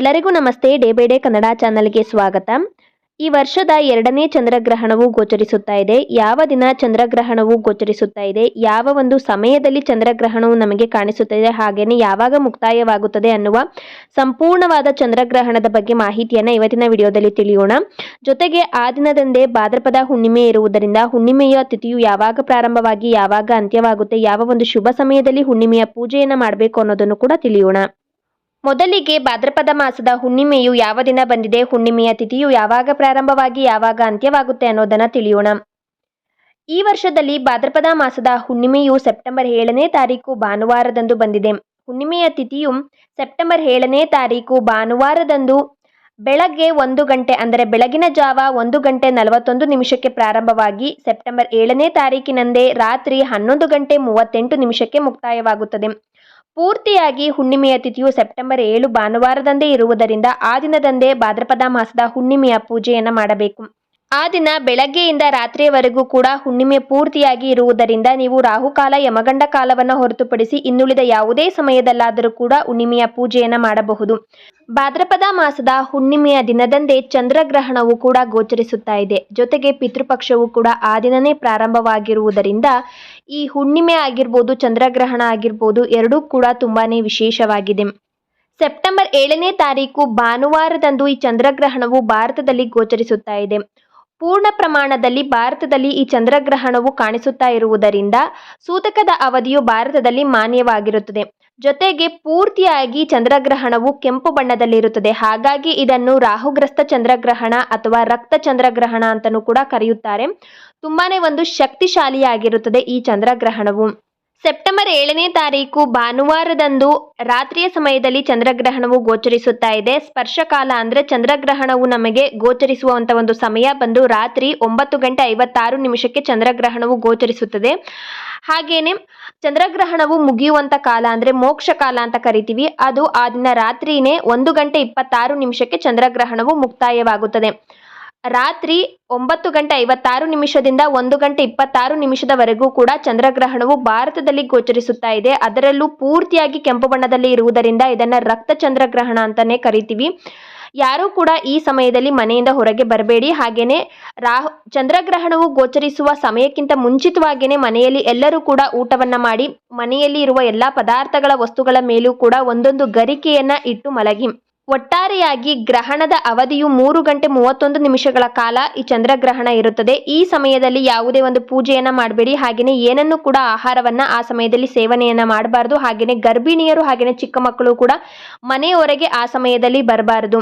ಎಲ್ಲರಿಗೂ ನಮಸ್ತೆ. Day by day Kannada ಚಾನಲ್ಗೆ ಸ್ವಾಗತ. ಈ ವರ್ಷದ ಎರಡನೇ ಚಂದ್ರಗ್ರಹಣವು ಗೋಚರಿಸುತ್ತಾ ಇದೆ. ಯಾವ ದಿನ ಚಂದ್ರಗ್ರಹಣವು ಗೋಚರಿಸುತ್ತಾ ಇದೆ? ಯಾವ ಒಂದು ಸಮಯದಲ್ಲಿ ಚಂದ್ರಗ್ರಹಣವು ನಮಗೆ ಕಾಣಿಸುತ್ತದೆ? ಹಾಗೆಯೇ ಯಾವಾಗ ಮುಕ್ತಾಯವಾಗುತ್ತದೆ ಅನ್ನುವ ಸಂಪೂರ್ಣವಾದ ಚಂದ್ರಗ್ರಹಣದ ಬಗ್ಗೆ ಮಾಹಿತಿಯನ್ನು ಇವತ್ತಿನ ವಿಡಿಯೋದಲ್ಲಿ ತಿಳಿಯೋಣ. ಜೊತೆಗೆ ಆ ದಿನದಂದೇ ಭಾದ್ರಪದ ಹುಣ್ಣಿಮೆ ಇರುವುದರಿಂದ ಹುಣ್ಣಿಮೆಯ ತಿಥಿಯು ಯಾವಾಗ ಪ್ರಾರಂಭವಾಗಿ, ಯಾವಾಗ ಅಂತ್ಯವಾಗುತ್ತೆ, ಯಾವ ಒಂದು ಶುಭ ಸಮಯದಲ್ಲಿ ಹುಣ್ಣಿಮೆಯ ಪೂಜೆಯನ್ನು ಮಾಡಬೇಕು ಅನ್ನೋದನ್ನು ಕೂಡ ತಿಳಿಯೋಣ. ಮೊದಲಿಗೆ ಭಾದ್ರಪದ ಮಾಸದ ಹುಣ್ಣಿಮೆಯು ಯಾವ ದಿನ ಬಂದಿದೆ, ಹುಣ್ಣಿಮೆಯ ತಿಥಿಯು ಯಾವಾಗ ಪ್ರಾರಂಭವಾಗಿ, ಯಾವಾಗ ಅಂತ್ಯವಾಗುತ್ತೆ ಅನ್ನೋದನ್ನ ತಿಳಿಯೋಣ. ಈ ವರ್ಷದಲ್ಲಿ ಭಾದ್ರಪದ ಮಾಸದ ಹುಣ್ಣಿಮೆಯು ಸೆಪ್ಟೆಂಬರ್ ಏಳನೇ ತಾರೀಕು ಭಾನುವಾರದಂದು ಬಂದಿದೆ. ಹುಣ್ಣಿಮೆಯ ತಿಥಿಯು ಸೆಪ್ಟೆಂಬರ್ ಏಳನೇ ತಾರೀಕು ಭಾನುವಾರದಂದು ಬೆಳಗ್ಗೆ ಒಂದು ಗಂಟೆ, ಅಂದರೆ ಬೆಳಗಿನ ಜಾವ ಒಂದು ಗಂಟೆ ನಲವತ್ತೊಂದು ನಿಮಿಷಕ್ಕೆ ಪ್ರಾರಂಭವಾಗಿ ಸೆಪ್ಟೆಂಬರ್ ಏಳನೇ ತಾರೀಕಿನಂದೇ ರಾತ್ರಿ ಹನ್ನೊಂದು ಗಂಟೆ ಮೂವತ್ತೆಂಟು ನಿಮಿಷಕ್ಕೆ ಮುಕ್ತಾಯವಾಗುತ್ತದೆ. ಪೂರ್ತಿಯಾಗಿ ಹುಣ್ಣಿಮೆಯ ತಿಥಿಯು ಸೆಪ್ಟೆಂಬರ್ ಏಳು ಭಾನುವಾರದಂದೇ ಇರುವುದರಿಂದ ಆ ದಿನದಂದೇ ಭಾದ್ರಪದ ಮಾಸದ ಹುಣ್ಣಿಮೆಯ ಪೂಜೆಯನ್ನು ಮಾಡಬೇಕು. ಆ ದಿನ ಬೆಳಗ್ಗೆಯಿಂದ ರಾತ್ರಿಯವರೆಗೂ ಕೂಡ ಹುಣ್ಣಿಮೆ ಪೂರ್ತಿಯಾಗಿ ಇರುವುದರಿಂದ ನೀವು ರಾಹುಕಾಲ, ಯಮಗಂಡ ಕಾಲವನ್ನು ಹೊರತುಪಡಿಸಿ ಇನ್ನುಳಿದ ಯಾವುದೇ ಸಮಯದಲ್ಲಾದರೂ ಕೂಡ ಹುಣ್ಣಿಮೆಯ ಪೂಜೆಯನ್ನು ಮಾಡಬಹುದು. ಭಾದ್ರಪದ ಮಾಸದ ಹುಣ್ಣಿಮೆಯ ದಿನದಂದೇ ಚಂದ್ರಗ್ರಹಣವು ಕೂಡ ಗೋಚರಿಸುತ್ತಾ ಇದೆ. ಜೊತೆಗೆ ಪಿತೃಪಕ್ಷವು ಕೂಡ ಆ ದಿನನೇ ಪ್ರಾರಂಭವಾಗಿರುವುದರಿಂದ ಈ ಹುಣ್ಣಿಮೆ ಆಗಿರ್ಬೋದು, ಚಂದ್ರಗ್ರಹಣ ಆಗಿರ್ಬೋದು ಎರಡೂ ಕೂಡ ತುಂಬಾನೇ ವಿಶೇಷವಾಗಿದೆ. ಸೆಪ್ಟೆಂಬರ್ ಏಳನೇ ತಾರೀಕು ಭಾನುವಾರದಂದು ಈ ಚಂದ್ರಗ್ರಹಣವು ಭಾರತದಲ್ಲಿ ಗೋಚರಿಸುತ್ತಾ ಇದೆ. ಪೂರ್ಣ ಪ್ರಮಾಣದಲ್ಲಿ ಭಾರತದಲ್ಲಿ ಈ ಚಂದ್ರಗ್ರಹಣವು ಕಾಣಿಸುತ್ತಾ ಇರುವುದರಿಂದ ಸೂತಕದ ಅವಧಿಯು ಭಾರತದಲ್ಲಿ ಮಾನ್ಯವಾಗಿರುತ್ತದೆ. ಜೊತೆಗೆ ಪೂರ್ತಿಯಾಗಿ ಚಂದ್ರಗ್ರಹಣವು ಕೆಂಪು ಬಣ್ಣದಲ್ಲಿರುತ್ತದೆ. ಹಾಗಾಗಿ ಇದನ್ನು ರಾಹುಗ್ರಸ್ತ ಚಂದ್ರಗ್ರಹಣ ಅಥವಾ ರಕ್ತ ಚಂದ್ರಗ್ರಹಣ ಅಂತಲೂ ಕೂಡ ಕರೆಯುತ್ತಾರೆ. ತುಂಬಾನೇ ಒಂದು ಶಕ್ತಿಶಾಲಿಯಾಗಿರುತ್ತದೆ ಈ ಚಂದ್ರಗ್ರಹಣವು. ಸೆಪ್ಟೆಂಬರ್ ಏಳನೇ ತಾರೀಕು ಭಾನುವಾರದಂದು ರಾತ್ರಿಯ ಸಮಯದಲ್ಲಿ ಚಂದ್ರಗ್ರಹಣವು ಗೋಚರಿಸುತ್ತಾ ಇದೆ. ಸ್ಪರ್ಶಕಾಲ ಅಂದರೆ ಚಂದ್ರಗ್ರಹಣವು ನಮಗೆ ಗೋಚರಿಸುವಂಥ ಒಂದು ಸಮಯ. ಬಂದು ರಾತ್ರಿ ಒಂಬತ್ತು ಗಂಟೆ ಐವತ್ತಾರು ನಿಮಿಷಕ್ಕೆ ಚಂದ್ರಗ್ರಹಣವು ಗೋಚರಿಸುತ್ತದೆ. ಹಾಗೇನೆ ಚಂದ್ರಗ್ರಹಣವು ಮುಗಿಯುವಂಥ ಕಾಲ ಅಂದರೆ ಮೋಕ್ಷ ಕಾಲ ಅಂತ ಕರಿತೀವಿ. ಅದು ಆ ದಿನ ರಾತ್ರಿನೇ ಒಂದು ಗಂಟೆ ಇಪ್ಪತ್ತಾರು ನಿಮಿಷಕ್ಕೆ ಚಂದ್ರಗ್ರಹಣವು ಮುಕ್ತಾಯವಾಗುತ್ತದೆ. ರಾತ್ರಿ ಒಂಬತ್ತು ಗಂಟೆ ಐವತ್ತಾರು ನಿಮಿಷದಿಂದ ಒಂದು ಗಂಟೆ ಇಪ್ಪತ್ತಾರು ನಿಮಿಷದವರೆಗೂ ಕೂಡ ಚಂದ್ರಗ್ರಹಣವು ಭಾರತದಲ್ಲಿ ಗೋಚರಿಸುತ್ತಾ ಇದೆ. ಅದರಲ್ಲೂ ಪೂರ್ತಿಯಾಗಿ ಕೆಂಪು ಬಣ್ಣದಲ್ಲಿ ಇರುವುದರಿಂದ ಇದನ್ನು ರಕ್ತ ಚಂದ್ರಗ್ರಹಣ ಅಂತಲೇ ಕರಿತೀವಿ. ಯಾರೂ ಕೂಡ ಈ ಸಮಯದಲ್ಲಿ ಮನೆಯಿಂದ ಹೊರಗೆ ಬರಬೇಡಿ. ಹಾಗೆಯೇ ರಾಹು, ಚಂದ್ರಗ್ರಹಣವು ಗೋಚರಿಸುವ ಸಮಯಕ್ಕಿಂತ ಮುಂಚಿತವಾಗಿಯೇ ಮನೆಯಲ್ಲಿ ಎಲ್ಲರೂ ಕೂಡ ಊಟವನ್ನ ಮಾಡಿ, ಮನೆಯಲ್ಲಿ ಇರುವ ಎಲ್ಲ ಪದಾರ್ಥಗಳ ವಸ್ತುಗಳ ಮೇಲೂ ಕೂಡ ಒಂದೊಂದು ಗರಿಕೆಯನ್ನ ಇಟ್ಟು ಮಲಗಿ. ಒಟ್ಟಾರೆಯಾಗಿ ಗ್ರಹಣದ ಅವಧಿಯು ಮೂರು ಗಂಟೆ ಮೂವತ್ತೊಂದು ನಿಮಿಷಗಳ ಕಾಲ ಈ ಚಂದ್ರಗ್ರಹಣ ಇರುತ್ತದೆ. ಈ ಸಮಯದಲ್ಲಿ ಯಾವುದೇ ಒಂದು ಪೂಜೆಯನ್ನು ಮಾಡಬೇಡಿ. ಹಾಗೆಯೇ ಏನನ್ನು ಕೂಡ ಆಹಾರವನ್ನ ಆ ಸಮಯದಲ್ಲಿ ಸೇವನೆಯನ್ನ ಮಾಡಬಾರ್ದು. ಹಾಗೆಯೇ ಗರ್ಭಿಣಿಯರು ಹಾಗೆಯೇ ಚಿಕ್ಕ ಮಕ್ಕಳು ಕೂಡ ಮನೆಯವರೆಗೆ ಆ ಸಮಯದಲ್ಲಿ ಬರಬಾರದು.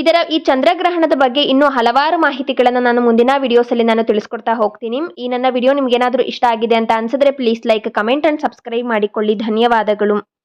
ಇದರ ಈ ಚಂದ್ರಗ್ರಹಣದ ಬಗ್ಗೆ ಇನ್ನೂ ಹಲವಾರು ಮಾಹಿತಿಗಳನ್ನು ನಾನು ಮುಂದಿನ ವಿಡಿಯೋಸಲ್ಲಿ ನಾನು ತಿಳಿಸ್ಕೊಡ್ತಾ ಹೋಗ್ತೀನಿ. ಈ ನನ್ನ ವಿಡಿಯೋ ನಿಮ್ಗೆ ಏನಾದರೂ ಇಷ್ಟ ಆಗಿದೆ ಅಂತ ಅನ್ಸಿದ್ರೆ please like comment and subscribe ಮಾಡಿಕೊಳ್ಳಿ. ಧನ್ಯವಾದಗಳು.